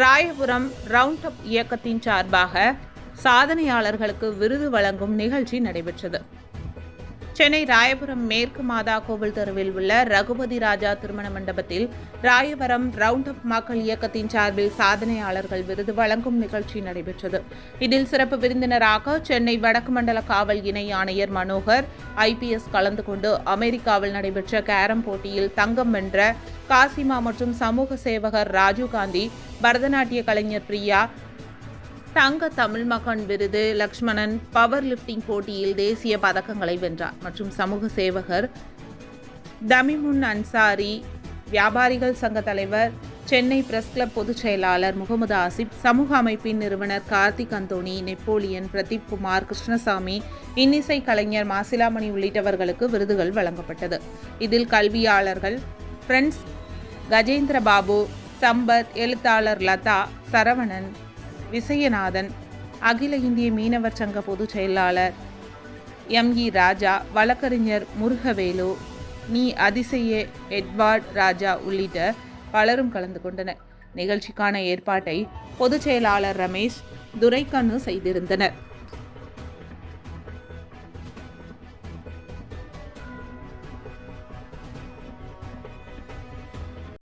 Royapuram round up இயக்கத்தின் சார்பாக சாதனையாளர்களுக்கு விருது வழங்கும் நிகழ்ச்சி நடைபெற்றது. சென்னை ராயபுரம் மேற்கு மாதா கோவில் தெருவில் உள்ள ரகுபதி ராஜா திருமண மண்டபத்தில் ராயபுரம் ரவுண்ட் அப் மக்கள் இயக்கத்தின் சார்பில் சாதனையாளர்கள் விருது வழங்கும் நிகழ்ச்சி நடைபெற்றது. இதில் சிறப்பு விருந்தினராக சென்னை வடக்கு மண்டல காவல் இணை ஆணையர் மனோகர் ஐபிஎஸ் கலந்து கொண்டு அமெரிக்காவில் நடைபெற்ற கேரம் போட்டியில் தங்கம் வென்ற காசிமா மற்றும் சமூக சேவகர் ராஜீவ்காந்தி பரதநாட்டிய கலைஞர் பிரியா தங்க தமிழ் மகன் விருது லக்ஷ்மணன் பவர் லிஃப்டிங் போட்டியில் தேசிய பதக்கங்களை வென்றார். மற்றும் சமூக சேவகர் தமிமுன் அன்சாரி வியாபாரிகள் சங்க தலைவர் சென்னை பிரஸ் கிளப் பொதுச் செயலாளர் முகமது ஆசிப் சமூக அமைப்பின் நிறுவனர் கார்த்திக் அந்தோணி நெப்போலியன் பிரதீப் குமார் கிருஷ்ணசாமி இன்னிசை கலைஞர் மாசிலாமணி உள்ளிட்டவர்களுக்கு விருதுகள் வழங்கப்பட்டது. இதில் கல்வியாளர்கள் ஃப்ரெண்ட்ஸ் கஜேந்திர பாபு சம்பத் எழுத்தாளர் லதா சரவணன் விசயநாதன் அகில இந்திய மீனவர் சங்க பொதுச் செயலாளர் எம் இ ராஜா வழக்கறிஞர் முருகவேலு நீ அதிசய எட்வார்ட் ராஜா உள்ளிட்ட பலரும் கலந்து கொண்டனர். நிகழ்ச்சிக்கான ஏற்பாட்டை பொதுச் செயலாளர் ரமேஷ் துரைக்கண்ணு செய்திருந்தனர்.